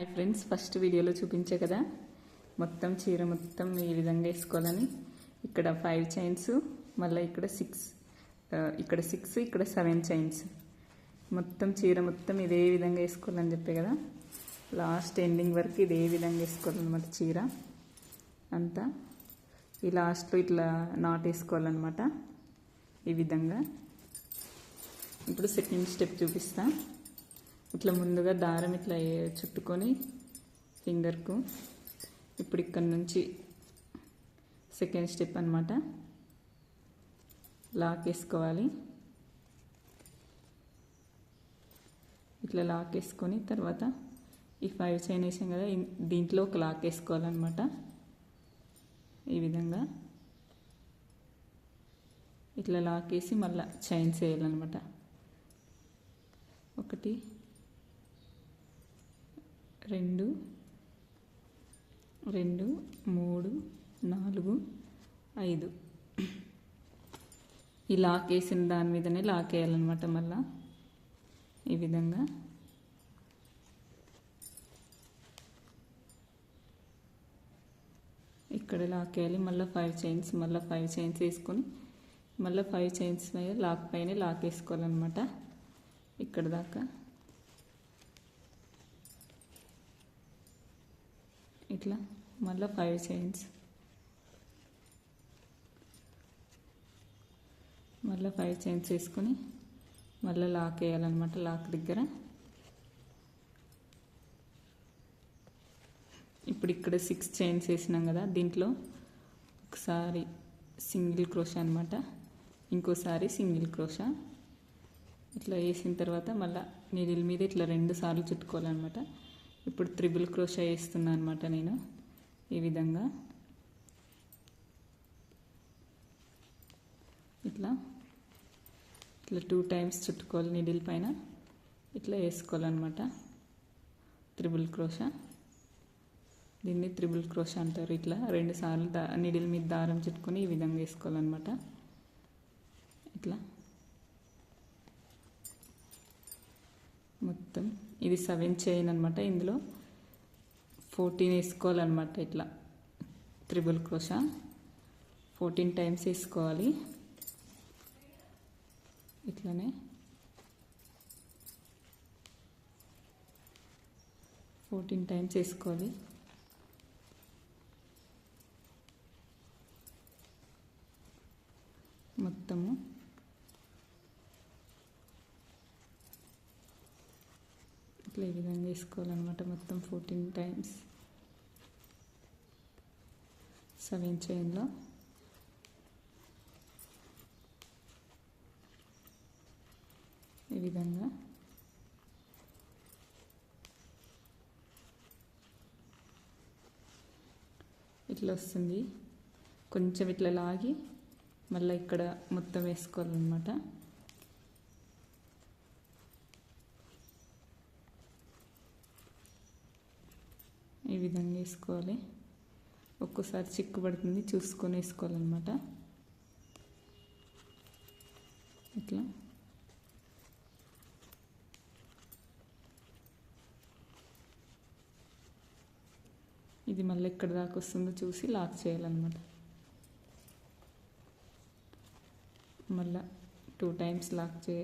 Hi friends first వీడియోలో చూపించే కదా. మొత్తం చీర మొత్తం ఈ విధంగా వేసుకోవాలని. ఇక్కడ ఫైవ్ చైన్స్ మళ్ళీ ఇక్కడ సిక్స్ ఇక్కడ సిక్స్ ఇక్కడ సెవెన్ చైన్స్ మొత్తం చీర మొత్తం ఇదే విధంగా వేసుకోవాలని చెప్పే కదా. లాస్ట్ ఎండింగ్ వరకు ఇదే విధంగా వేసుకోవాలన్నమాట చీర. అంతా ఈ లాస్ట్లో ఇట్లా నాట్ వేసుకోవాలన్నమాట. ఈ విధంగా. ఇప్పుడు సెకండ్ స్టెప్ చూపిస్తాను ఇట్లా ముందుగా దారం ఇట్లా చుట్టుకొని ఫింగర్కు ఇప్పుడు ఇక్కడ నుంచి సెకండ్ స్టెప్ అనమాట లాక్ వేసుకోవాలి. ఇట్లా లాక్ వేసుకొని తర్వాత ఈ ఫైవ్ చైన్ వేసాం కదా దీంట్లో ఒక లాక్ వేసుకోవాలన్నమాట. ఈ విధంగా ఇట్లా లాక్ వేసి మళ్ళీ చైన్స్ వేయాలన్నమాట. ఒకటి రెండు రెండు మూడు నాలుగు ఐదు. ఈ లాక్ వేసిన దాని మీదనే లాక్ వేయాలన్నమాట మళ్ళా. ఈ విధంగా. ఇక్కడ లాక్ వేయాలి మళ్ళీ ఫైవ్ చైన్స్ మళ్ళీ ఫైవ్ చైన్స్ వేసుకొని మళ్ళీ ఫైవ్ చైన్స్ మీద లాక్ పైన లాక్ వేసుకోవాలన్నమాట. ఇక్కడ దాకా. ఇట్లా మళ్ళీ ఫైవ్ చైన్స్ మళ్ళీ ఫైవ్ చైన్స్ వేసుకొని మళ్ళీ లాక్ వేయాలన్నమాట లాక్ దగ్గర. ఇప్పుడు ఇక్కడ సిక్స్ చైన్స్ వేసినాం కదా దీంట్లో ఒకసారి సింగిల్ క్రోషా అనమాట ఇంకోసారి సింగిల్ క్రోషా. ఇట్లా వేసిన తర్వాత మళ్ళీ నీడిల్ మీద ఇట్లా రెండు సార్లు చుట్టుకోవాలన్నమాట. ఇప్పుడు త్రిబుల్ క్రోషా వేస్తున్నా అనమాట నేను. ఈ విధంగా. ఇట్లా. ఇట్లా టూ టైమ్స్ చుట్టుకోవాలి నీడిల్ పైన. ఇట్లా వేసుకోవాలన్నమాట. త్రిబుల్ క్రోషా దీన్ని త్రిబుల్ క్రోషా అంటారు ఇట్లా. రెండు సార్లు దా నీడిల్ మీద దారం చుట్టుకొని ఈ విధంగా వేసుకోవాలన్నమాట. ఇట్లా. మొత్తం. ఇది సెవెన్ చైన్ అనమాట ఇందులో. ఫోర్టీన్ వేసుకోవాలన్నమాట ఇట్లా. త్రిబుల్ క్రోషా ఫోర్టీన్ టైమ్స్ వేసుకోవాలి. ఇట్లనే. ఫోర్టీన్ టైమ్స్ వేసుకోవాలి. ఇట్లా ఈ విధంగా వేసుకోవాలన్నమాట మొత్తం ఫోర్టీన్ టైమ్స్ సెవెన్ చైన్లో ఈ విధంగా. ఇట్లా వస్తుంది. కొంచెం ఇట్లా లాగి మళ్ళీ ఇక్కడ మొత్తం వేసుకోవాలన్నమాట. ఈ విధంగా వేసుకోవాలి. ఒక్కోసారి చిక్కు పడుతుంది చూసుకొని వేసుకోవాలన్నమాట. ఇట్లా. ఇది మళ్ళీ ఎక్కడ దాకా వస్తుందో చూసి లాక్ చేయాలన్నమాట. మళ్ళా టూ టైమ్స్ లాక్ చే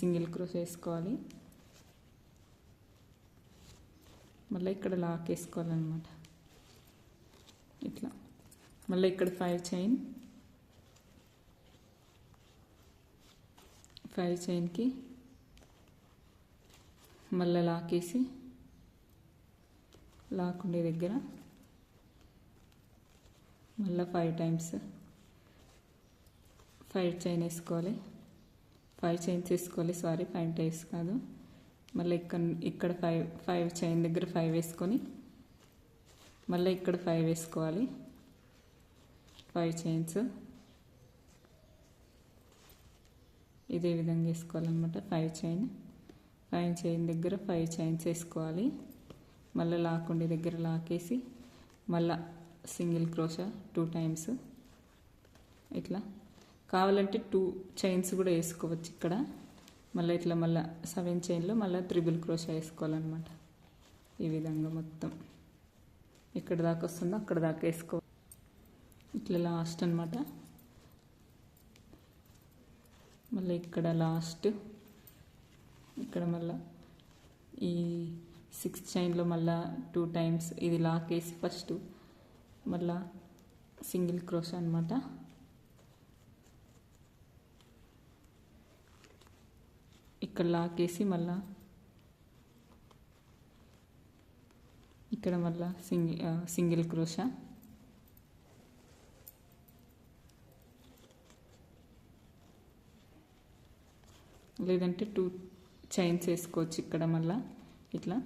సింగిల్ క్రోస్ వేసుకోవాలి. మళ్ళీ ఇక్కడ లాక్ వేసుకోవాలన్నమాట. ఇట్లా. మళ్ళీ ఇక్కడ ఫైవ్ చైన్. ఫైవ్ చైన్కి మళ్ళీ లాక్ వేసి లాక్ ఉండే దగ్గర మళ్ళీ ఫైవ్ టైమ్స్ ఫైవ్ చైన్ వేసుకోవాలి. ఫైవ్ చైన్స్ వేసుకోవాలి. సారీ ఫైవ్ టైమ్స్ కాదు. మళ్ళీ ఇక్కడ ఇక్కడ ఫైవ్ ఫైవ్ చైన్ దగ్గర ఫైవ్ వేసుకొని మళ్ళీ ఇక్కడ ఫైవ్ వేసుకోవాలి. ఫైవ్ చైన్స్ ఇదే విధంగా వేసుకోవాలన్నమాట. ఫైవ్ చైన్ ఫైవ్ చైన్ దగ్గర ఫైవ్ చైన్స్ వేసుకోవాలి. మళ్ళీ లాక్ ఉండే దగ్గర లాక్ వేసి మళ్ళా సింగిల్ క్రోషా టూ టైమ్స్ ఇట్లా. కావాలంటే టూ చైన్స్ కూడా వేసుకోవచ్చు ఇక్కడ. మళ్ళీ ఇట్లా మళ్ళీ సెవెన్ చైన్లో మళ్ళీ త్రిబుల్ క్రోషా వేసుకోవాలన్నమాట. ఈ విధంగా మొత్తం. ఎక్కడ దాకా వస్తుందో అక్కడ దాకా వేసుకో. ఇట్లా లాస్ట్ అనమాట మళ్ళీ ఇక్కడ లాస్ట్ ఇక్కడ మళ్ళీ ఈ సిక్స్ చైన్లో మళ్ళా టూ టైమ్స్ ఇది లాక్ వేసి ఫస్ట్ మళ్ళా సింగిల్ క్రోష్ అనమాట ఇక్కడ లాకేసి మళ్ళా. ఇక్కడ మళ్ళా సింగిల్ సింగిల్ క్రోషా లేదంటే టూ చైన్స్ వేసుకోవచ్చు ఇక్కడ మళ్ళా. ఇట్లా.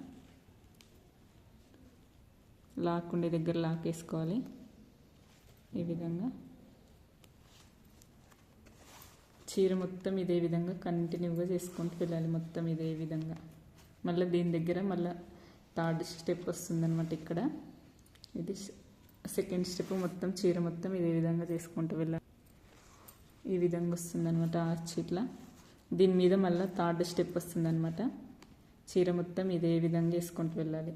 లాక్ ఉండే దగ్గర లాక్ వేసుకోవాలి. ఈ విధంగా. చీర మొత్తం ఇదే విధంగా కంటిన్యూగా చేసుకుంటూ వెళ్ళాలి మొత్తం ఇదే విధంగా. మళ్ళీ దీని దగ్గర మళ్ళీ థర్డ్ స్టెప్ వస్తుందన్నమాట ఇక్కడ. ఇది సెకండ్ స్టెప్ మొత్తం చీర మొత్తం ఇదే విధంగా చేసుకుంటూ వెళ్ళాలి. ఈ విధంగా వస్తుందన్నమాట ఆర్చ్ ఇట్లా దీని మీద మళ్ళీ థర్డ్ స్టెప్ వస్తుందన్నమాట. చీర మొత్తం ఇదే విధంగా వేసుకుంటూ వెళ్ళాలి.